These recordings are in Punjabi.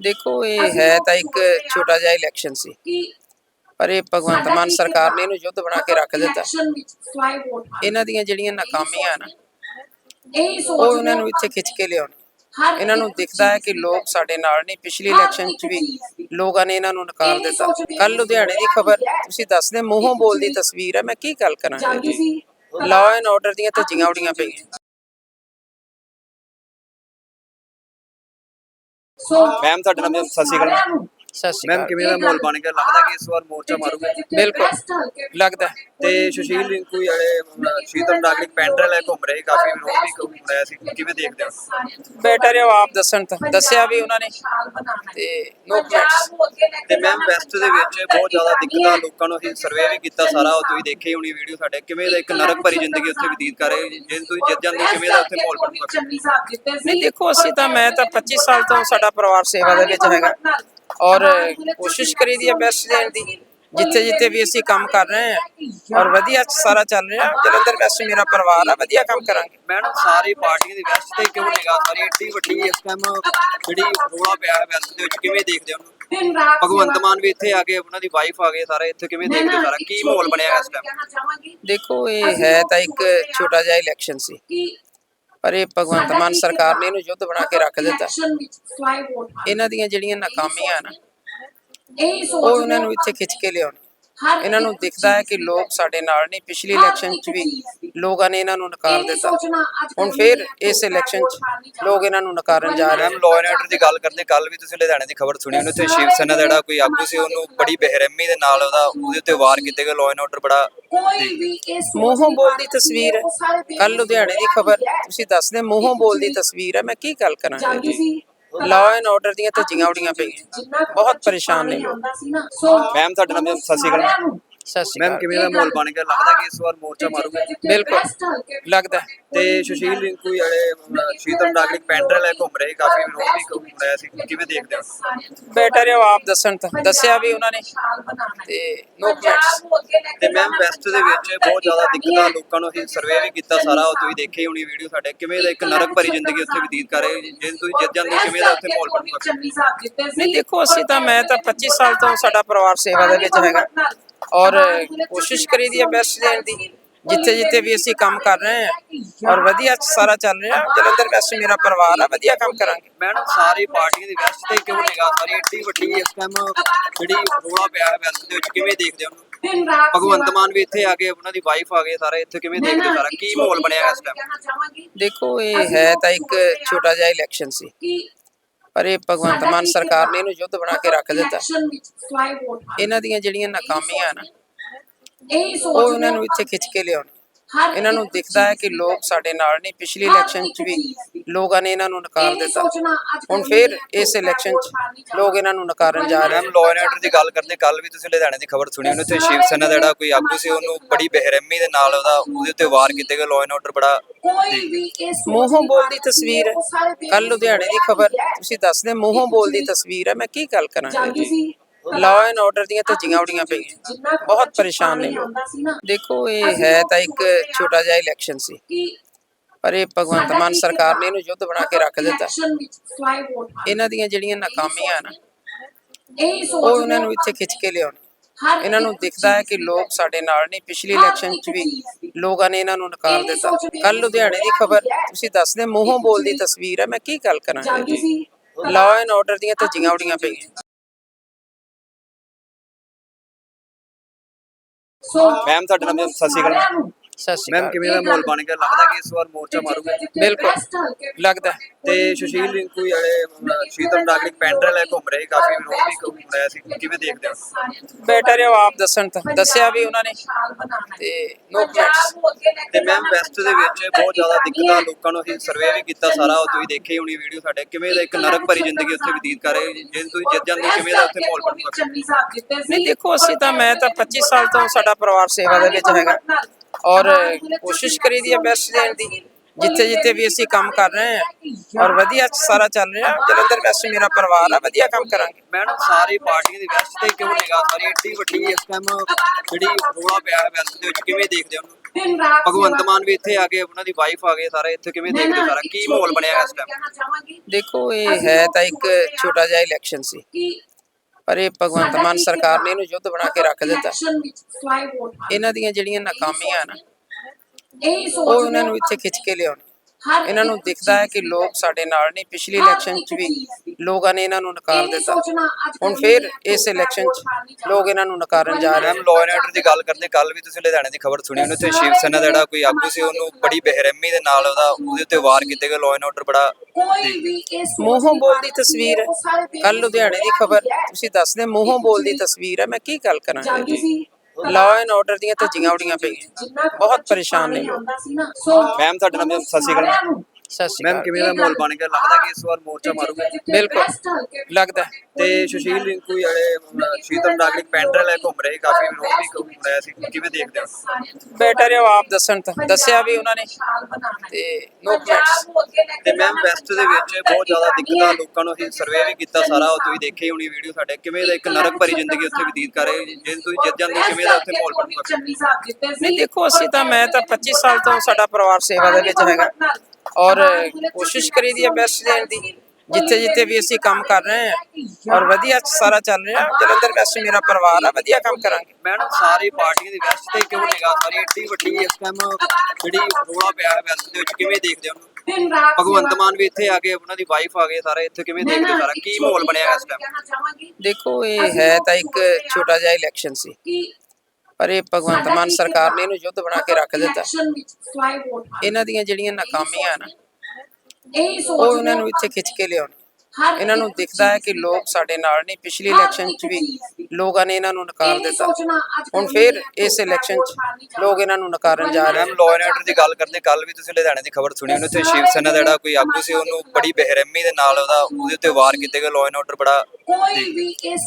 ਦੇਖੋ ਇਹ ਹੈ ਤਾਂ ਇੱਕ ਛੋਟਾ ਜਿਹਾ ਇਲੈਕਸ਼ਨ ਸੀ। ਪਰ ਇਹ ਭਗਵੰਤ ਮਾਨ ਸਰਕਾਰ ਨੇ ਇਹਨੂੰ ਯੁੱਧ ਬਣਾ ਕੇ ਰੱਖ ਦਿੱਤਾ। ਇਹਨਾਂ ਦੀਆਂ ਜਿਹੜੀਆਂ ਨਾਕਾਮੀਆਂ ਨਾ ਉਹ ਉਹਨਾਂ ਨੂੰ ਇੱਥੇ ਖਿੱਚ ਕੇ ਲਿਆਉਣ। ਇਹਨਾਂ ਨੂੰ ਦਿਖਦਾ ਹੈ ਕਿ ਲੋਕ ਸਾਡੇ ਨਾਲ ਨਹੀਂ ਪਿਛਲੀ ਇਲੈਕਸ਼ਨ 'ਚ ਵੀ ਲੋਕਾਂ ਨੇ ਇਹਨਾਂ ਨੂੰ ਨਕਾਰ ਦਿੱਤਾ। ਕੱਲ ਲੁਧਿਆਣੇ ਦੀ ਖਬਰ ਤੁਸੀਂ ਦੱਸਦੇ ਮੂੰਹੋਂ ਬੋਲਦੀ ਤਸਵੀਰ ਹੈ। ਮੈਂ ਕੀ ਗੱਲ ਕਰਾਂ ਲਾਅ ਐਂਡ ਆਰਡਰ ਦੀਆਂ ਧੱਜੀਆਂ ਉੜੀਆਂ ਪਈਆਂ। ਮੈਮ ਤੁਹਾਡਾ ਨਾਮ ਸਤਿ ਸ਼੍ਰੀ ਅਕਾਲ। ਸਤਿ ਸ਼੍ਰੀ ਮੈਮ ਅਕਾਲ। ਕਿਵੇਂ ਦਾ ਮਾਹੌਲ ਬਣ ਗਿਆ? ਲੱਗਦਾ ਕਿ ਇਸ ਵਾਰ ਮੋਰਚਾ ਮਾਰੂਗਾ? ਬਿਲਕੁਲ। ਲੱਗਦਾ ਹੈ। ਤੇ ਸੁਸ਼ੀਲ ਰਿੰਕੂ ਜਿਹੜੇ ਅਹ, ਸ਼ੀਤਲ ਨਾਗਰਿਕ ਪੈਂਡਲ ਹੈ ਘੁੰਮ ਰਹੇ ਕਾਫੀ ਵਿਰੋਧ ਵੀ ਘੁੰਮ ਰਿਹਾ ਸੀ। ਕਿਵੇਂ ਦੇਖਦੇ ਹੋ? ਬੈਟਰ ਹੈ ਉਹ ਆਪ ਦੱਸਣ ਤਾਂ ਦੱਸਿਆ ਵੀ ਉਹਨਾਂ ਨੇ। ਤੇ ਨੋ ਕਮੈਂਟਸ ਤੇ ਮੈਮ ਵੈਸਟ ਦੇ ਵਿੱਚ ਬਹੁਤ ਜ਼ਿਆਦਾ ਦਿੱਕਤਾਂ ਲੋਕਾਂ ਨੂੰ ਅਸੀਂ ਸਰਵੇ ਵੀ ਕੀਤਾ ਸਾਰਾ ਉਹ ਤੁਸੀਂ ਦੇਖੀ ਹੋਣੀ ਵੀਡੀਓ ਸਾਡੇ। ਕਿਵੇਂ ਦਾ ਇੱਕ ਨਰਕ ਭਰੀ ਜ਼ਿੰਦਗੀ ਉੱਥੇ ਬਤੀਤ ਕਰ ਰਹੇ ਜੇ ਤੁਸੀਂ ਜਿੱਤ ਜਾਂਦੇ ਹੋ, ਕਿਵੇਂ ਦਾ ਉੱਥੇ ਮਾਹੌਲ ਬਣੂਗਾ? ਨਹੀਂ ਦੇਖੋ ਅਸੀਂ ਤਾਂ ਮੈਂ ਤਾਂ 25 ਸਾਲ ਤੋਂ ਸਾਡਾ ਪਰਿਵਾਰ ਸੇਵਾ ਦੇ ਵਿੱਚ ਹੈਗਾ। ਔਰ ਕੋਸ਼ਿਸ਼ ਕਰੀਦੀ ਹੈ ਬੈਸਟ ਦੇਣ ਦੀ। ਜਿੱਥੇ ਜਿੱਥੇ ਵੀ ਅਸੀਂ ਕੰਮ ਕਰ ਰਹੇ ਹਾਂ ਔਰ ਵਧੀਆ ਸਾਰਾ ਚੱਲ ਰਿਹਾ। ਜਲੰਧਰ ਵੈਸੇ ਮੇਰਾ ਪਰਿਵਾਰ ਆ ਵਧੀਆ ਕੰਮ ਕਰਾਂਗੇ। ਮੈਡਮ ਸਾਰੀ ਪਾਰਟੀਆਂ ਦੀ ਵੈਸਟ ਤੇ ਕਿਉਂ ਨਿਗਾਹ ਸਾਰੀ ਏਡੀ ਵੱਡੀ ਇਸ ਟਾਈਮ ਜਿਹੜੀ ਰੋਲਾ ਪਿਆ ਹੈ ਵੈਸਟ ਦੇ ਵਿੱਚ ਕਿਵੇਂ ਦੇਖਦੇ ਹੋ ਉਹਨੂੰ? ਭਗਵੰਤ ਮਾਨ ਵੀ ਇੱਥੇ ਆ ਗਏ ਉਹਨਾਂ ਦੀ ਵਾਈਫ ਆ ਗਏ ਸਾਰੇ ਇੱਥੇ ਕਿਵੇਂ ਦੇਖਦੇ ਹੋ ਸਾਰਾ? ਕੀ ਮਾਹੌਲ ਬਣਿਆ ਇਸ ਟਾਈਮ ਦੇਖੋ ਇਹ ਹੈ ਤਾਂ ਇੱਕ ਛੋਟਾ ਜਿਹਾ ਇਲੈਕਸ਼ਨ ਸੀ। ਪਰ ਇਹ ਭਗਵੰਤ ਮਾਨ ਸਰਕਾਰ ਨੇ ਇਹਨੂੰ ਯੁੱਧ ਬਣਾ ਕੇ ਰੱਖ ਦਿੱਤਾ। ਇਹਨਾਂ ਦੀਆਂ ਜਿਹੜੀਆਂ ਨਾਕਾਮੀਆਂ ਨਾ ਉਹ ਉਹਨਾਂ ਨੂੰ ਇੱਥੇ ਖਿੱਚ ਕੇ ਲਿਆਉਣ ਇਹਨਾਂ ਨੂੰ ਦਿਖਦਾ ਹੈ ਕਿ ਲੋਕ ਸਾਡੇ ਨਾਲ ਨਹੀਂ ਪਿਛਲੀ ਇਲੈਕਸ਼ਨ 'ਚ ਵੀ ਲੋਕਾਂ ਨੇ ਇਹਨਾਂ ਨੂੰ ਨਕਾਰ ਦਿੱਤਾ। ਹੁਣ ਫਿਰ ਇਸ ਇਲੈਕਸ਼ਨ 'ਚ ਲੋਕ ਇਹਨਾਂ ਨੂੰ ਨਕਾਰਨ ਜਾ ਰਹੇ ਮੈਮ ਲਾਅ ਐਂਡ ਆਰਡਰ ਦੀ ਗੱਲ ਕਰਦੇ ਕੱਲ ਵੀ ਤੁਸੀਂ ਲੁਧਿਆਣੇ ਦੀ ਖਬਰ ਸੁਣੀ ਉਹਨੇ ਉੱਥੇ ਸ਼ਿਵ ਸੈਨਾ ਦਾ ਜਿਹੜਾ ਕੋਈ ਆਗੂ ਸੀ ਉਹਨੂੰ ਬੜੀ ਬੇਰਹਿਮੀ ਦੇ ਨਾਲ ਉਹਦਾ ਉਹਦੇ ਉੱਤੇ ਵਾਰ ਕੀਤੇ ਗਏ ਲਾਅ ਐਂਡ ਆਰਡਰ ਬੜਾ ਮੂੰਹੋਂ ਬੋਲਦੀ ਤਸਵੀਰ। ਹੈ ਕੱਲ ਲੁਧਿਆਣੇ ਦੀ ਖਬਰ ਤੁਸੀਂ ਦੱਸਦੇ ਮੂੰਹੋਂ ਬੋਲਦੀ ਤਸਵੀਰ ਹੈ ਮੈਂ ਕੀ ਗੱਲ ਕਰਾਂ ਲਾਅ ਐਂਡ ਆਰਡਰ ਦੀਆਂ ਧੱਜੀਆਂ ਉੜੀਆਂ ਪਈਆਂ। ਬਹੁਤ ਪਰੇਸ਼ਾਨ ਨੇ। ਮੈਮ ਤੁਹਾਡਾ ਨਾਮ ਸਤਿ ਸ਼੍ਰੀ ਅਕਾਲ। ਸਤਿ ਸ਼੍ਰੀ ਮੈਮ ਅਕਾਲ। ਕਿਵੇਂ ਦਾ ਮਾਹੌਲ ਬਣ ਗਿਆ? ਲੱਗਦਾ ਕਿ ਇਸ ਵਾਰ ਮੋਰਚਾ ਮਾਰੂਗਾ? ਬਿਲਕੁਲ। ਲੱਗਦਾ ਹੈ। ਤੇ ਸੁਸ਼ੀਲ ਰਿੰਕੂ ਜਿਹੜੇ ਅਹ, ਸ਼ੀਤਲ ਨਾਗਰਿਕ ਪੈਂਡਲ ਹੈ ਘੁੰਮ ਰਹੇ ਕਾਫੀ ਵਿਰੋਧ ਵੀ ਘੁੰਮ ਰਿਹਾ ਸੀ ਕਿਵੇਂ ਦੇਖਦੇ ਹੋ? ਬੈਟਰ ਹੈ ਉਹ ਆਪ ਦੱਸਣ ਤਾਂ। ਦੱਸਿਆ ਵੀ ਉਹਨਾਂ ਨੇ। ਤੇ ਨੋ ਕਮੈਂਟਸ ਤੇ ਮੈਮ ਵੈਸਟ ਦੇ ਵਿੱਚ ਬਹੁਤ ਜ਼ਿਆਦਾ ਦਿੱਕਤਾਂ ਲੋਕਾਂ ਨੂੰ ਅਸੀਂ ਸਰਵੇ ਵੀ ਕੀਤਾ ਸਾਰਾ ਉਹ ਤੁਸੀਂ ਦੇਖੀ ਹੋਣੀ ਵੀਡੀਓ ਸਾਡੇ। ਕਿਵੇਂ ਦਾ ਇੱਕ ਨਰਕ ਭਰੀ ਜ਼ਿੰਦਗੀ ਉੱਥੇ ਬਤੀਤ ਕਰ ਰਹੇ ਜੇ ਤੁਸੀਂ ਜਿੱਤ ਜਾਂਦੇ ਹੋ, ਕਿਵੇਂ ਦਾ ਉੱਥੇ ਮਾਹੌਲ ਬਣੂਗਾ? ਨਹੀਂ ਦੇਖੋ ਅਸੀਂ ਤਾਂ ਮੈਂ ਤਾਂ 25 ਸਾਲ ਤੋਂ ਸਾਡਾ ਪਰਿਵਾਰ ਸੇਵਾ ਦੇ ਵਿੱਚ ਹੈਗਾ। ਔਰ ਕੋਸ਼ਿਸ਼ ਕਰੀਦੀ ਹੈ ਬੈਸਟ ਦੇਣ ਦੀ। ਜਿੱਥੇ ਜਿੱਥੇ ਵੀ ਅਸੀਂ ਕੰਮ ਕਰ ਰਹੇ ਹਾਂ ਔਰ ਵਧੀਆ ਸਾਰਾ ਚੱਲ ਰਿਹਾ। ਜਲੰਧਰ ਵੈਸੇ ਮੇਰਾ ਪਰਿਵਾਰ ਆ ਵਧੀਆ ਕੰਮ ਕਰਾਂਗੇ। ਮੈਡਮ ਸਾਰੀ ਪਾਰਟੀਆਂ ਦੀ ਵੈਸਟ ਤੇ ਕਿਉਂ ਨਿਗਾਹ? ਸਾਰੀ ਏਡੀ ਵੱਡੀ ਇਸ ਟਾਈਮ ਜਿਹੜੀ ਰੋਲਾ ਪਿਆ ਹੈ ਵੈਸਟ ਦੇ ਵਿੱਚ ਕਿਵੇਂ ਦੇਖਦੇ ਹੋ? ਉਹਨੂੰ ਭਗਵੰਤ ਮਾਨ ਵੀ ਇੱਥੇ ਆ ਗਏ ਉਹਨਾਂ ਦੀ ਵਾਈਫ ਆ ਗਏ ਸਾਰੇ ਇੱਥੇ ਕਿਵੇਂ ਦੇਖਦੇ ਹੋ ਸਾਰਾ? ਕੀ ਮਾਹੌਲ ਬਣਿਆ ਇਸ ਟਾਈਮ ਦੇਖੋ ਇਹ ਹੈ ਤਾਂ ਇੱਕ ਛੋਟਾ ਜਿਹਾ ਇਲੈਕਸ਼ਨ ਸੀ। ਪਰ ਇਹ ਭਗਵੰਤ ਮਾਨ ਸਰਕਾਰ ਨੇ ਇਹਨੂੰ ਯੁੱਧ ਬਣਾ ਕੇ ਰੱਖ ਦਿੱਤਾ। ਇਹਨਾਂ ਦੀਆਂ ਜਿਹੜੀਆਂ ਨਾਕਾਮੀਆਂ ਨਾ ਉਹ ਉਹਨਾਂ ਨੂੰ ਇੱਥੇ ਖਿੱਚ ਕੇ ਲਿਆਉਣ ਇਹਨਾਂ ਨੂੰ ਦਿਖਦਾ ਹੈ ਕਿ ਲੋਕ ਸਾਡੇ ਨਾਲ ਨਹੀਂ। ਪਿਛਲੀ ਇਲੈਕਸ਼ਨ 'ਚ ਵੀ ਲੋਕਾਂ ਨੇ ਇਹਨਾਂ ਨੂੰ ਨਕਾਰ ਦਿੱਤਾ। ਹੁਣ ਫਿਰ ਇਸ ਇਲੈਕਸ਼ਨ 'ਚ ਲੋਕ ਇਹਨਾਂ ਨੂੰ ਨਕਾਰਨ ਜਾ ਰਹੇ ਮੈਮ ਲਾਅ ਐਂਡ ਆਰਡਰ ਦੀ ਗੱਲ ਕਰਦੇ ਕੱਲ ਵੀ ਤੁਸੀਂ ਲੁਧਿਆਣੇ ਦੀ ਖਬਰ ਸੁਣੀ ਉਹਨੇ ਉੱਥੇ ਸ਼ਿਵ ਸੈਨਾ ਦਾ ਜਿਹੜਾ ਕੋਈ ਆਗੂ ਸੀ ਉਹਨੂੰ ਬੜੀ ਬੇਰਹਿਮੀ ਦੇ ਨਾਲ ਉਹਦਾ ਉਹਦੇ ਉੱਤੇ ਵਾਰ ਕੀਤੇ ਗਏ ਲਾਅ ਐਂਡ ਆਰਡਰ ਬੜਾ ਮੂੰਹੋਂ ਬੋਲਦੀ ਤਸਵੀਰ ਹੈ ਕੱਲ ਲੁਧਿਆਣੇ ਦੀ ਖਬਰ ਤੁਸੀਂ ਦੱਸਦੇ ਮੂੰਹੋਂ ਬੋਲਦੀ ਤਸਵੀਰ ਹੈ ਮੈਂ ਕੀ ਗੱਲ ਕਰਾਂ ਲਾਅ ਐਂਡ ਆਰਡਰ ਦੀਆਂ ਧੱਜੀਆਂ ਉੜੀਆਂ ਪਈਆਂ। ਬਹੁਤ ਪਰੇਸ਼ਾਨ ਨੇ ਦੇਖੋ, ਇਹ ਹੈ ਤਾਂ ਇੱਕ ਛੋਟਾ ਜਿਹਾ ਇਲੈਕਸ਼ਨ ਸੀ। ਪਰ ਇਹ ਭਗਵੰਤ ਮਾਨ ਸਰਕਾਰ ਨੇ ਇਹਨੂੰ ਯੁੱਧ ਬਣਾ ਕੇ ਰੱਖ ਦਿੱਤਾ। ਇਹਨਾਂ ਦੀਆਂ ਜਿਹੜੀਆਂ ਨਾਕਾਮੀਆਂ ਨਾ ਉਹ ਇਹਨਾਂ ਨੂੰ ਇੱਥੇ ਖਿੱਚ ਕੇ ਲਿਆਉਣ ਇਹਨਾਂ ਨੂੰ ਦਿਖਦਾ ਹੈ ਕਿ ਲੋਕ ਸਾਡੇ ਨਾਲ ਨਹੀਂ ਪਿਛਲੀ ਇਲੈਕਸ਼ਨ 'ਚ ਵੀ ਲੋਕਾਂ ਨੇ ਇਹਨਾਂ ਨੂੰ ਨਕਾਰ ਦਿੱਤਾ। ਕੱਲ ਲੁਧਿਆਣੇ ਦੀ ਖਬਰ ਤੁਸੀਂ ਦੱਸਦੇ ਮੂੰਹੋਂ ਬੋਲਦੀ ਤਸਵੀਰ ਹੈ। ਮੈਂ ਕੀ ਗੱਲ ਕਰਾਂ ਲਾਅ ਐਂਡ ਆਰਡਰ ਦੀਆਂ ਧੱਜੀਆਂ ਉਡੀਆਂ ਪਈਆਂ। ਮੈਮ ਤੁਹਾਡੇ ਨਾਲ ਸਤਿ ਸ਼੍ਰੀ ਅਕਾਲ। ਸਤਿ ਸ਼੍ਰੀ ਮੈਮ ਅਕਾਲ। ਕਿਵੇਂ ਦਾ ਮਾਹੌਲ ਬਣ ਗਿਆ? ਲੱਗਦਾ ਕਿ ਇਸ ਵਾਰ ਮੋਰਚਾ ਮਾਰੂਗਾ? ਬਿਲਕੁਲ। ਲੱਗਦਾ। ਹੈ। ਤੇ ਸੁਸ਼ੀਲ ਰਿੰਕੂ ਜਿਹੜੇ ਸ਼ੀਤਲ ਨਾਗਰਿਕ ਪੈਂਡਲ ਹੈ ਘੁੰਮ ਰਹੇ ਕਾਫੀ ਵਿਰੋਧ ਵੀ ਘੁੰਮ ਰਿਹਾ ਸੀ ਕਿਵੇਂ ਦੇਖਦੇ ਹੋ ਬੈਟਰ ਹੈ ਉਹ ਆਪ ਦੱਸਣ ਤਾਂ। ਦੱਸਿਆ ਵੀ ਉਹਨਾਂ ਨੇ। ਤੇ ਨੋ ਕਮੈਂਟਸ ਤੇ ਮੈਮ ਵੈਸਟ ਦੇ ਵਿੱਚ ਬਹੁਤ ਜ਼ਿਆਦਾ ਦਿੱਕਤਾਂ ਲੋਕਾਂ ਨੂੰ ਅਸੀਂ ਸਰਵੇ ਵੀ ਕੀਤਾ ਸਾਰਾ ਉਹ ਤੁਸੀਂ ਦੇਖੀ ਹੋਣੀ ਵੀਡੀਓ ਸਾਡੇ। ਕਿਵੇਂ ਦਾ ਇੱਕ ਨਰਕ ਭਰੀ ਜ਼ਿੰਦਗੀ ਉੱਥੇ ਬਤੀਤ ਕਰ ਰਹੇ ਜੇ ਤੁਸੀਂ ਜਿੱਤ ਜਾਂਦੇ ਹੋ, ਕਿਵੇਂ ਦਾ ਉੱਥੇ ਮਾਹੌਲ ਬਣੂਗਾ? ਨਹੀਂ ਦੇਖੋ ਅਸੀਂ ਤਾਂ ਮੈਂ ਤਾਂ 25 ਸਾਲ ਤੋਂ ਸਾਡਾ ਪਰਿਵਾਰ ਸੇਵਾ ਦੇ ਵਿੱਚ ਹੈਗਾ। ਔਰ ਕੋਸ਼ਿਸ਼ ਕਰੀਦੀ ਹੈ ਬੈਸਟ ਦੇਣ ਦੀ। ਜਿੱਥੇ ਜਿੱਥੇ ਵੀ ਅਸੀਂ ਕੰਮ ਕਰ ਰਹੇ ਹਾਂ ਔਰ ਵਧੀਆ ਸਾਰਾ ਚੱਲ ਰਿਹਾ ਜਲੰਧਰ ਵੈਸੇ ਮੇਰਾ ਪਰਿਵਾਰ ਆ ਵਧੀਆ ਕੰਮ ਕਰਾਂਗੇ। ਮੈਡਮ ਸਾਰੀ ਪਾਰਟੀਆਂ ਦੀ ਵੈਸਟ ਤੇ ਕਿਉਂ ਨਿਗਾਹ ਸਾਰੀ ਏਡੀ ਵੱਡੀ ਇਸ ਟਾਈਮ ਜਿਹੜੀ ਰੋਲਾ ਪਿਆ ਹੈ ਵੈਸਟ ਦੇ ਵਿੱਚ ਕਿਵੇਂ ਦੇਖਦੇ ਹੋ? ਉਹਨੂੰ ਭਗਵੰਤ ਮਾਨ ਵੀ ਇੱਥੇ ਆ ਕੇ ਉਹਨਾਂ ਦੀ ਵਾਈਫ ਆ ਗਏ ਸਾਰੇ ਇੱਥੇ ਕਿਵੇਂ ਦੇਖਦੇ ਸਾਰਾ? ਕੀ ਮਾਹੌਲ ਬਣਿਆ ਇਸ ਟਾਈਮ ਦੇਖੋ ਇਹ ਹੈ ਤਾਂ ਇੱਕ ਛੋਟਾ ਜਿਹਾ ਇਲੈਕਸ਼ਨ ਸੀ। ਪਰ ਇਹ ਭਗਵੰਤ ਮਾਨ ਸਰਕਾਰ ਨੇ ਇਹਨੂੰ ਯੁੱਧ ਬਣਾ ਕੇ ਰੱਖ ਦਿੱਤਾ। ਇਹਨਾਂ ਦੀਆਂ ਜਿਹੜੀਆਂ ਨਾਕਾਮੀਆਂ ਨਾ ਉਹ ਉਹਨਾਂ ਨੂੰ ਇੱਥੇ ਖਿੱਚ ਕੇ ਲਿਆਉਣ। ਇਹਨਾਂ ਨੂੰ ਦਿਖਦਾ ਹੈ ਕਿ ਲੋਕ ਸਾਡੇ ਨਾਲ ਨਹੀਂ ਪਿਛਲੀ ਇਲੈਕਸ਼ਨ 'ਚ ਵੀ ਲੋਕਾਂ ਨੇ ਇਹਨਾਂ ਨੂੰ ਨਕਾਰ ਦਿੱਤਾ। ਹੁਣ ਫਿਰ ਇਸ ਇਲੈਕਸ਼ਨ 'ਚ ਲੋਕ ਇਹਨਾਂ ਨੂੰ ਨਕਾਰਨ ਜਾ ਰਹੇ ਮੈਮ ਲਾਅ ਐਂਡ ਆਰਡਰ ਦੀ ਗੱਲ ਕਰਦੇ ਕੱਲ ਵੀ ਤੁਸੀਂ ਲੁਧਿਆਣੇ ਦੀ ਖਬਰ ਸੁਣੀ ਉਹਨੇ ਉੱਥੇ ਸ਼ਿਵ ਸੈਨਾ ਦਾ ਜਿਹੜਾ ਕੋਈ ਆਗੂ ਸੀ ਉਹਨੂੰ ਬੜੀ ਬੇਰਹਿਮੀ ਦੇ ਨਾਲ ਉਹਦਾ ਉਹਦੇ ਉੱਤੇ ਵਾਰ ਕੀਤੇ ਗਏ ਲਾਅ ਐਂਡ ਆਰਡਰ ਬੜਾ ਮੂੰਹੋਂ ਬੋਲਦੀ ਤਸਵੀਰ। ਹੈ ਕੱਲ ਲੁਧਿਆਣੇ ਦੀ ਖਬਰ ਤੁਸੀਂ ਦੱਸਦੇ ਮੂੰਹੋਂ ਬੋਲਦੀ ਤਸਵੀਰ ਹੈ ਮੈਂ ਕੀ ਗੱਲ ਕਰਾਂ ਲਾਅ ਐਂਡ ਆਰਡਰ ਦੀਆਂ ਧੱਜੀਆਂ ਉੜੀਆਂ ਪਈਆਂ। ਬਹੁਤ ਪਰੇਸ਼ਾਨ ਨੇ ਮੈਮ ਤੁਹਾਡਾ ਨਾਮ ਸਤਿ ਸ਼੍ਰੀ ਅਕਾਲ। ਸਤਿ ਸ਼੍ਰੀ ਮੈਮ ਅਕਾਲ। ਕਿਵੇਂ ਦਾ ਮਾਹੌਲ ਬਣ ਗਿਆ? ਲੱਗਦਾ ਕਿ ਇਸ ਵਾਰ ਮੋਰਚਾ ਮਾਰੂਗੇ? ਬਿਲਕੁਲ। ਲੱਗਦਾ ਹੈ। ਤੇ ਸੁਸ਼ੀਲ ਰਿੰਕੂ ਜਿਹੜੇ ਅਮ, ਸ਼ੀਤਲ ਨਾਗਰਿਕ ਪੈਂਡਲ ਹੈ ਘੁੰਮ ਰਹੇ ਕਾਫੀ ਵਿਰੋਧ ਵੀ ਘੁੰਮ ਰਿਹਾ ਸੀ। ਕਿਵੇਂ ਦੇਖਦੇ ਹੋ? ਬੈਟਰ ਹੈ ਉਹ ਆਪ ਦੱਸਣ ਤਾਂ। ਦੱਸਿਆ ਵੀ ਉਹਨਾਂ ਨੇ। ਤੇ ਨੋ ਕਮੈਂਟਸ ਤੇ ਮੈਮ ਵੈਸਟ ਦੇ ਵਿੱਚ ਬਹੁਤ ਜ਼ਿਆਦਾ ਦਿੱਕਤਾਂ ਲੋਕਾਂ ਨੂੰ ਅਸੀਂ ਸਰਵੇ ਵੀ ਕੀਤਾ ਸਾਰਾ। ਉਹ ਤੁਸੀਂ ਦੇਖੇ ਹੋਣੀ ਵੀਡੀਓ ਸਾਡੇ। ਕਿਵੇਂ ਦਾ ਇੱਕ ਨਰਕ ਭਰੀ ਜ਼ਿੰਦਗੀ ਉੱਥੇ ਬਤੀਤ ਕਰ ਰਹੇ ਜੇ ਤੁਸੀਂ ਜਿੱਤ ਜਾਂਦੇ ਹੋ, ਕਿਵੇਂ ਦਾ ਉੱਥੇ ਮਾਹੌਲ ਬਣੂਗਾ ਨਹੀਂ ਦੇਖੋ ਅਸੀਂ ਤਾਂ ਮੈਂ ਤਾਂ 25 ਸਾਲ ਤੋਂ ਸਾਡਾ ਪਰਿਵਾਰ ਸੇਵਾ ਦੇ ਵਿੱਚ ਹੈਗਾ। ਔਰ ਕੋਸ਼ਿਸ਼ ਕਰੀਦੀ ਹੈ ਬੈਸਟ ਦੇਣ ਦੀ। ਜਿੱਥੇ ਜਿੱਥੇ ਵੀ ਅਸੀਂ ਕੰਮ ਕਰ ਰਹੇ ਹਾਂ ਔਰ ਵਧੀਆ ਸਾਰਾ ਚੱਲ ਰਿਹਾ। ਜਲੰਧਰ ਵੈਸਟ ਮੇਰਾ ਪਰਿਵਾਰ ਆ ਵਧੀਆ ਕੰਮ ਕਰਾਂਗੇ। ਮੈਡਮ ਸਾਰੀ ਪਾਰਟੀਆਂ ਦੀ ਵੈਸਟ ਤੇ ਕਿਉਂ ਨਿਗਾਹ? ਸਾਰੀ ਏਡੀ ਵੱਡੀ ਇਸ ਟਾਈਮ ਜਿਹੜੀ ਰੋਲਾ ਪਿਆ ਹੈ ਵੈਸਟ ਦੇ ਵਿੱਚ ਕਿਵੇਂ ਦੇਖਦੇ ਹੋ? ਉਹਨੂੰ ਭਗਵੰਤ ਮਾਨ ਵੀ ਇੱਥੇ ਆ ਕੇ ਉਹਨਾਂ ਦੀ ਵਾਈਫ ਆ ਗਏ ਸਾਰੇ ਇੱਥੇ ਕਿਵੇਂ ਦੇਖਦੇ ਹੋ ਸਾਰਾ? ਕੀ ਮਾਹੌਲ ਬਣਿਆ ਇਸ ਟਾਈਮ ਦੇਖੋ ਇਹ ਹੈ ਤਾਂ ਇੱਕ ਛੋਟਾ ਜਿਹਾ ਇਲੈਕਸ਼ਨ ਸੀ। ਪਰ ਇਹ ਭਗਵੰਤ ਮਾਨ ਸਰਕਾਰ ਨੇ ਇਹਨੂੰ ਯੁੱਧ ਬਣਾ ਕੇ ਰੱਖ ਦਿੱਤਾ। ਇਹਨਾਂ ਦੀਆਂ ਜਿਹੜੀਆਂ ਨਾਕਾਮੀਆਂ ਨਾ ਉਹ ਉਹਨਾਂ ਨੂੰ ਇੱਥੇ ਖਿੱਚ ਕੇ ਲਿਆਉਣ। ਇਹਨਾਂ ਨੂੰ ਦਿਖਦਾ ਹੈ ਕਿ ਲੋਕ ਸਾਡੇ ਨਾਲ ਨਹੀਂ ਪਿਛਲੀ ਇਲੈਕਸ਼ਨ 'ਚ ਵੀ ਲੋਕਾਂ ਨੇ ਇਹਨਾਂ ਨੂੰ ਨਕਾਰ ਦਿੱਤਾ। ਹੁਣ ਫਿਰ ਇਸ ਇਲੈਕਸ਼ਨ 'ਚ ਲੋਕ ਇਹਨਾਂ ਨੂੰ ਨਕਾਰਨ ਜਾ ਰਹੇ ਮੈਮ ਲਾਅ ਐਂਡ ਆਰਡਰ ਦੀ ਗੱਲ ਕਰਦੇ ਕੱਲ ਵੀ ਤੁਸੀਂ ਲੁਧਿਆਣੇ ਦੀ ਖਬਰ ਸੁਣੀ ਉਹਨੇ ਉੱਥੇ ਸ਼ਿਵ ਸੈਨਾ ਦਾ ਜਿਹੜਾ ਕੋਈ ਆਗੂ ਸੀ ਉਹਨੂੰ ਬੜੀ ਬੇਰਹਿਮੀ ਦੇ ਨਾਲ ਉਹਦਾ ਉਹਦੇ ਉੱਤੇ ਵਾਰ ਕੀਤੇ ਗਏ ਲਾਅ ਐਂਡ ਆਰਡਰ ਬੜਾ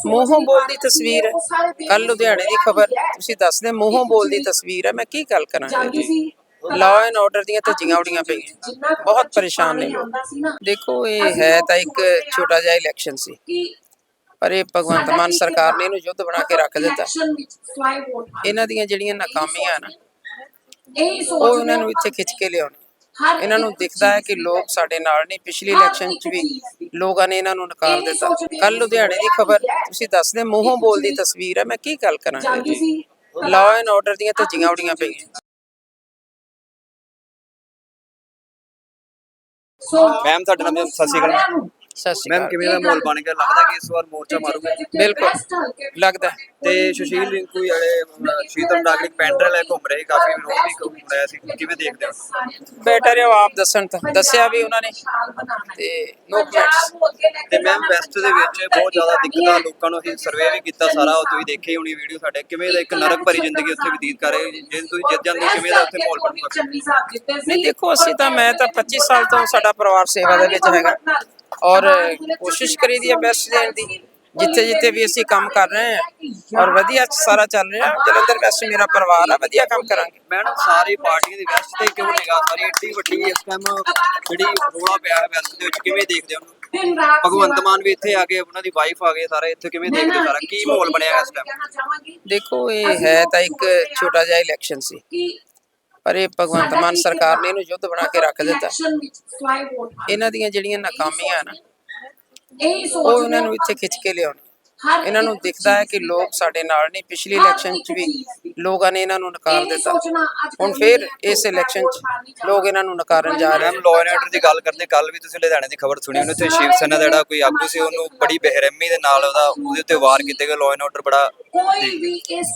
ਮੂੰਹੋਂ ਬੋਲਦੀ ਤਸਵੀਰ ਹੈ ਕੱਲ ਲੁਧਿਆਣੇ ਦੀ ਖਬਰ ਤੁਸੀਂ ਦੱਸਦੇ ਮੂੰਹੋਂ ਬੋਲਦੀ ਤਸਵੀਰ ਹੈ ਮੈਂ ਕੀ ਗੱਲ ਕਰਾਂ ਲਾਅ ਐਂਡ ਆਰਡਰ ਦੀਆਂ ਧੱਜੀਆਂ ਉੜੀਆਂ ਪਈਆਂ। ਬਹੁਤ ਪਰੇਸ਼ਾਨ ਨੇ ਲੋਕ। ਦੇਖੋ ਇਹ ਹੈ ਤਾਂ ਇੱਕ ਛੋਟਾ ਜਿਹਾ ਇਲੈਕਸ਼ਨ ਸੀ। ਪਰ ਇਹ ਭਗਵੰਤ ਮਾਨ ਸਰਕਾਰ ਨੇ ਇਹਨੂੰ ਯੁੱਧ ਬਣਾ ਕੇ ਰੱਖ ਦਿੱਤਾ। ਇਹਨਾਂ ਦੀਆਂ ਜਿਹੜੀਆਂ ਨਾਕਾਮੀਆਂ ਨਾ ਉਹ ਉਹਨਾਂ ਨੂੰ ਇੱਥੇ ਖਿੱਚ ਕੇ ਲਿਆਉਣ। ਇਹਨਾਂ ਨੂੰ ਦਿਖਦਾ ਹੈ ਕਿ ਲੋਕ ਸਾਡੇ ਨਾਲ ਨਹੀਂ ਪਿਛਲੀ ਇਲੈਕਸ਼ਨ 'ਚ ਵੀ ਲੋਕਾਂ ਨੇ ਇਹਨਾਂ ਨੂੰ ਨਕਾਰ ਦਿੱਤਾ। ਕੱਲ ਲੁਧਿਆਣੇ ਦੀ ਖਬਰ ਤੁਸੀਂ ਦੱਸਦੇ ਮੂੰਹੋਂ ਬੋਲਦੀ ਤਸਵੀਰ ਹੈ। ਮੈਂ ਕੀ ਗੱਲ ਕਰਾਂ? ਲਾਅ ਐਂਡ ਆਰਡਰ ਦੀਆਂ ਧੱਜੀਆਂ ਉੜੀਆਂ ਪਈਆਂ। ਮੈਮ ਤੁਹਾਡਾ ਨਾਮ ਸਤਿ ਸ਼੍ਰੀ ਅਕਾਲ। ਸਤਿ ਸ਼੍ਰੀ ਮੈਮ ਅਕਾਲ। ਕਿਵੇਂ ਦਾ ਮਾਹੌਲ ਬਣ ਗਿਆ? ਲੱਗਦਾ ਕਿ ਇਸ ਵਾਰ ਮੋਰਚਾ ਮਾਰੂਗੇ? ਬਿਲਕੁਲ। ਲੱਗਦਾ ਹੈ। ਤੇ ਸੁਸ਼ੀਲ ਰਿੰਕੂ ਅਮ, ਸ਼ੀਤਲ ਨਾਗਰਿਕ ਪੈਂਡਲ ਹੈ ਘੁੰਮ ਰਹੇ ਕਾਫੀ ਵਿਰੋਧ ਵੀ ਘੁੰਮ ਰਿਹਾ ਸੀ ਕਿਵੇਂ ਦੇਖਦੇ ਹੋ? ਬੈਟਰ ਹੈ ਉਹ ਆਪ ਦੱਸਣ ਤਾਂ ਦੱਸਿਆ ਵੀ ਉਹਨਾਂ ਨੇ। ਤੇ ਨੋ ਕਮੈਂਟਸ ਤੇ ਮੈਮ ਵੈਸਟ ਦੇ ਵਿੱਚ ਬਹੁਤ ਜ਼ਿਆਦਾ ਦਿੱਕਤਾਂ ਲੋਕਾਂ ਨੂੰ ਅਸੀਂ ਸਰਵੇ ਵੀ ਕੀਤਾ ਸਾਰਾ ਉਹ ਤੁਸੀਂ ਦੇਖੇ ਹੋਣੀ ਵੀਡੀਓ ਸਾਡੇ। ਕਿਵੇਂ ਦਾ ਇੱਕ ਨਰਕ ਭਰੀ ਜ਼ਿੰਦਗੀ ਉੱਥੇ ਬਤੀਤ ਕਰ ਰਹੇ? ਜੇ ਤੁਸੀਂ ਜਿੱਤ ਜਾਂਦੇ ਹੋ, ਕਿਵੇਂ ਦਾ ਉੱਥੇ ਮਾਹੌਲ ਬਣੂਗਾ? ਨਹੀਂ ਦੇਖੋ ਅਸੀਂ ਤਾਂ ਮੈਂ ਤਾਂ 25 ਸਾਲ ਤੋਂ ਸਾਡਾ ਪਰਿਵਾਰ ਸੇਵਾ ਦੇ ਵਿੱਚ ਹੈਗਾ। ਔਰ ਕੋਸ਼ਿਸ਼ ਕਰੀਦੀ ਹੈ ਬੈਸਟ ਦੇਣ ਦੀ। ਜਿੱਥੇ ਜਿੱਥੇ ਵੀ ਅਸੀਂ ਕੰਮ ਕਰ ਰਹੇ ਹਾਂ ਔਰ ਵਧੀਆ ਸਾਰਾ ਚੱਲ ਰਿਹਾ। ਜਲੰਧਰ ਵੈਸਟ ਮੇਰਾ ਪਰਿਵਾਰ ਆ ਵਧੀਆ ਕੰਮ ਕਰਾਂਗੇ। ਮੈਡਮ ਸਾਰੀ ਪਾਰਟੀਆਂ ਦੀ ਵੈਸਟ ਤੇ ਕਿਉਂ ਨਿਗਾਹ? ਸਾਰੀ ਏਡੀ ਵੱਡੀ ਇਸ ਟਾਈਮ ਜਿਹੜੀ ਰੋਲਾ ਪਿਆ ਹੈ ਵੈਸਟ ਦੇ ਵਿੱਚ ਕਿਵੇਂ ਦੇਖਦੇ ਹੋ? ਉਹਨੂੰ ਭਗਵੰਤ ਮਾਨ ਵੀ ਇੱਥੇ ਆ ਕੇ ਉਹਨਾਂ ਦੀ ਵਾਈਫ ਆ ਗਏ ਸਾਰੇ ਇੱਥੇ ਕਿਵੇਂ ਦੇਖਦੇ ਹੋ ਸਾਰਾ? ਕੀ ਮਾਹੌਲ ਬਣਿਆ ਇਸ ਟਾਈਮ ਦੇਖੋ ਇਹ ਹੈ ਤਾਂ ਇੱਕ ਛੋਟਾ ਜਿਹਾ ਇਲੈਕਸ਼ਨ ਸੀ। ਪਰ ਇਹ ਭਗਵੰਤ ਮਾਨ ਸਰਕਾਰ ਨੇ ਇਹਨੂੰ ਯੁੱਧ ਬਣਾ ਕੇ ਰੱਖ ਦਿੱਤਾ। ਇਹਨਾਂ ਦੀਆਂ ਜਿਹੜੀਆਂ ਨਾਕਾਮੀਆਂ ਨਾ ਉਹ ਉਹਨਾਂ ਨੂੰ ਇੱਥੇ ਖਿੱਚ ਕੇ ਲਿਆਉਣ। ਇਹਨਾਂ ਨੂੰ ਦਿਖਦਾ ਹੈ ਕਿ ਲੋਕ ਸਾਡੇ ਨਾਲ ਨਹੀਂ ਪਿਛਲੀ ਇਲੈਕਸ਼ਨ 'ਚ ਵੀ ਲੋਕਾਂ ਨੇ ਇਹਨਾਂ ਨੂੰ ਨਕਾਰ ਦਿੱਤਾ। ਹੁਣ ਫਿਰ ਇਸ ਇਲੈਕਸ਼ਨ 'ਚ ਲੋਕ ਇਹਨਾਂ ਨੂੰ ਨਕਾਰਨ ਜਾ ਰਹੇ ਮੈਮ ਲਾਅ ਐਂਡ ਆਰਡਰ ਦੀ ਗੱਲ ਕਰਦੇ ਕੱਲ ਵੀ ਤੁਸੀਂ ਲੁਧਿਆਣੇ ਦੀ ਖਬਰ ਸੁਣੀ ਉਹਨੇ ਉੱਥੇ ਸ਼ਿਵ ਸੈਨਾ ਦਾ ਜਿਹੜਾ ਕੋਈ ਆਗੂ ਸੀ ਉਹਨੂੰ ਬੜੀ ਬੇਰਹਿਮੀ ਦੇ ਨਾਲ ਉਹਦਾ ਉਹਦੇ ਉੱਤੇ ਵਾਰ ਕੀਤੇ ਗਏ ਲਾਅ ਐਂਡ ਆਰਡਰ ਬੜਾ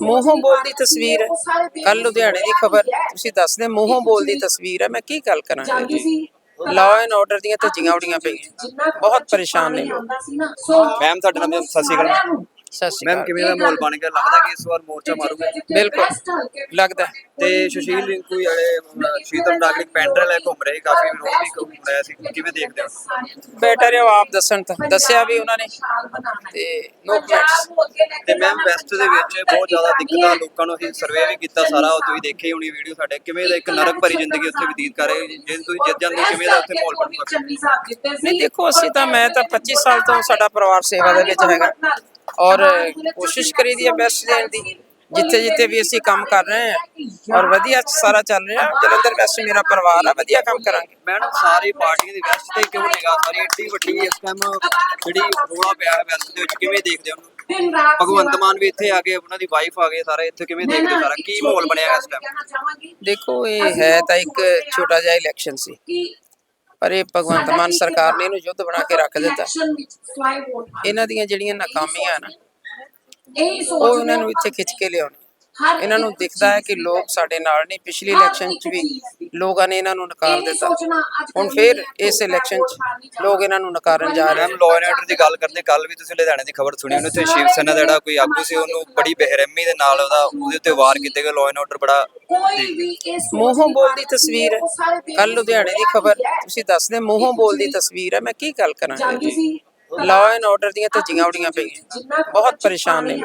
ਮੂੰਹੋਂ ਬੋਲਦੀ ਤਸਵੀਰ ਹੈ। ਕੱਲ ਲੁਧਿਆਣੇ ਦੀ ਖਬਰ ਤੁਸੀਂ ਦੱਸਦੇ ਮੂੰਹੋਂ ਬੋਲਦੀ ਤਸਵੀਰ ਹੈ ਮੈਂ ਕੀ ਗੱਲ ਕਰਾਂ ਲਾਅ ਐਂਡ ਆਰਡਰ ਦੀਆਂ ਧੱਜੀਆਂ ਉਡੀਆਂ ਪਈਆਂ। ਬਹੁਤ ਪਰੇਸ਼ਾਨ ਨੇ। ਮੈਮ ਤੁਹਾਡਾ ਨਾਮ ਸਤਿ ਸ਼੍ਰੀ ਅਕਾਲ। ਸਤਿ ਸ਼੍ਰੀ ਮੈਮ ਅਕਾਲ। ਕਿਵੇਂ ਦਾ ਮਾਹੌਲ ਬਣ ਗਿਆ? ਲੱਗਦਾ ਕਿ ਇਸ ਵਾਰ ਮੋਰਚਾ ਮਾਰੂਗੇ? ਬਿਲਕੁਲ। ਲੱਗਦਾ। ਹੈ। ਤੇ ਸੁਸ਼ੀਲ ਰਿੰਕੂ ਜਿਹੜੇ ਅਮ, ਸ਼ੀਤਲ ਨਾਗਰਿਕ ਪੈਂਡਲ ਹੈ ਘੁੰਮ ਰਹੇ ਕਾਫੀ ਵਿਰੋਧ ਵੀ ਘੁੰਮ ਰਿਹਾ ਸੀ ਕਿਵੇਂ ਦੇਖਦੇ ਹੋ? ਬੈਟਰ ਹੈ ਉਹ ਆਪ ਦੱਸਣ ਤਾਂ ਦੱਸਿਆ ਵੀ ਉਹਨਾਂ ਨੇ। ਤੇ ਨੋ ਕਮੈਂਟਸ ਤੇ ਮੈਮ ਵੈਸਟ ਦੇ ਵਿੱਚ ਬਹੁਤ ਜ਼ਿਆਦਾ ਦਿੱਕਤਾਂ ਲੋਕਾਂ ਨੂੰ ਅਸੀਂ ਸਰਵੇ ਵੀ ਕੀਤਾ ਸਾਰਾ ਉਹ ਤੁਸੀਂ ਦੇਖੇ ਹੋਣੀ ਵੀਡੀਓ ਸਾਡੇ ਕਿਵੇਂ ਦਾ ਇੱਕ ਨਰਕ ਭਰੀ ਜ਼ਿੰਦਗੀ ਉੱਥੇ ਬਤੀਤ ਕਰ ਰਹੇ ਜੇ ਤੁਸੀਂ ਜਿੱਤ ਜਾਂਦੇ ਹੋ, ਕਿਵੇਂ ਦਾ ਉੱਥੇ ਮਾਹੌਲ ਬਣੂਗਾ ਨਹੀਂ ਦੇਖੋ ਅਸੀਂ ਤਾਂ ਮੈਂ ਤਾਂ 25 ਸਾਲ ਤੋਂ ਸਾਡਾ ਪਰਿਵਾਰ ਸੇਵਾ ਦੇ ਵਿੱਚ ਹੈਗਾ। ਔਰ ਕੋਸ਼ਿਸ਼ ਕਰੀਦੀ ਹੈ ਬੈਸਟ ਦੇਣ ਦੀ। ਜਿੱਥੇ ਜਿੱਥੇ ਵੀ ਅਸੀਂ ਕੰਮ ਕਰ ਰਹੇ ਹਾਂ ਔਰ ਵਧੀਆ ਸਾਰਾ ਚੱਲ ਰਿਹਾ। ਜਲੰਧਰ ਵੈਸਟ ਮੇਰਾ ਪਰਿਵਾਰ ਆ ਵਧੀਆ ਕੰਮ ਕਰਾਂਗੇ। ਮੈਡਮ ਸਾਰੀ ਪਾਰਟੀਆਂ ਦੀ ਵੈਸਟ ਤੇ ਕਿਉਂ ਨਿਗਾਹ ਸਾਰੀ ਏਡੀ ਵੱਡੀ ਇਸ ਟਾਈਮ ਜਿਹੜੀ ਰੋਲਾ ਪਿਆ ਹੈ ਵੈਸਟ ਦੇ ਵਿੱਚ ਕਿਵੇਂ ਦੇਖਦੇ ਹੋ ਭਗਵੰਤ ਮਾਨ ਵੀ ਇੱਥੇ ਆ ਗਏ ਉਹਨਾਂ ਦੀ ਵਾਈਫ ਆ ਗਏ ਸਾਰੇ ਇੱਥੇ ਕਿਵੇਂ ਦੇਖਦੇ ਹੋ ਸਾਰਾ? ਕੀ ਮਾਹੌਲ ਬਣਿਆ ਇਸ ਟਾਈਮ ਦੇਖੋ ਇਹ ਹੈ ਤਾਂ ਇੱਕ ਛੋਟਾ ਜਿਹਾ ਇਲੈਕਸ਼ਨ ਸੀ। ਪਰ ਇਹ ਭਗਵੰਤ ਮਾਨ ਸਰਕਾਰ ਨੇ ਇਹਨੂੰ ਯੁੱਧ ਬਣਾ ਕੇ ਰੱਖ ਦਿੱਤਾ। ਇਹਨਾਂ ਦੀਆਂ ਜਿਹੜੀਆਂ ਨਾਕਾਮੀਆਂ ਨਾ ਉਹ ਇਹਨਾਂ ਨੂੰ ਇੱਥੇ ਖਿੱਚ ਕੇ ਲਿਆਉਣ ਇਹਨਾਂ ਨੂੰ ਦਿਖਦਾ ਹੈ ਕਿ ਲੋਕ ਸਾਡੇ ਨਾਲ ਨਹੀਂ ਪਿਛਲੀ ਇਲੈਕਸ਼ਨ 'ਚ ਵੀ ਲੋਕਾਂ ਨੇ ਇਹਨਾਂ ਨੂੰ ਨਕਾਰ ਦਿੱਤਾ। ਹੁਣ ਫਿਰ ਇਸ ਇਲੈਕਸ਼ਨ 'ਚ ਲੋਕ ਇਹਨਾਂ ਨੂੰ ਨਕਾਰਨ ਜਾ ਰਹੇ ਮੈਮ ਲਾਅ ਐਂਡ ਆਰਡਰ ਦੀ ਗੱਲ ਕਰਦੇ ਕੱਲ ਵੀ ਤੁਸੀਂ ਲੁਧਿਆਣੇ ਦੀ ਖਬਰ ਸੁਣੀ ਉਹਨੇ ਉੱਥੇ ਸ਼ਿਵ ਸੈਨਾ ਦਾ ਜਿਹੜਾ ਕੋਈ ਆਗੂ ਸੀ ਉਹਨੂੰ ਬੜੀ ਬੇਰਹਿਮੀ ਦੇ ਨਾਲ ਉਹਦਾ ਉਹਦੇ ਉੱਤੇ ਵਾਰ ਕੀਤੇ ਗਏ ਲਾਅ ਐਂਡ ਆਰਡਰ ਬੜਾ ਮੂੰਹੋਂ ਬੋਲਦੀ ਤਸਵੀਰ। ਹੈ ਕੱਲ ਲੁਧਿਆਣੇ ਦੀ ਖਬਰ ਤੁਸੀਂ ਦੱਸਦੇ ਮੂੰਹੋਂ ਬੋਲਦੀ ਤਸਵੀਰ ਹੈ ਮੈਂ ਕੀ ਗੱਲ ਕਰਾਂ ਲਾਅ ਐਂਡ ਆਰਡਰ ਦੀਆਂ ਧੱਜੀਆਂ ਉੜੀਆਂ ਪਈਆਂ। ਬਹੁਤ ਪਰੇਸ਼ਾਨ ਨੇ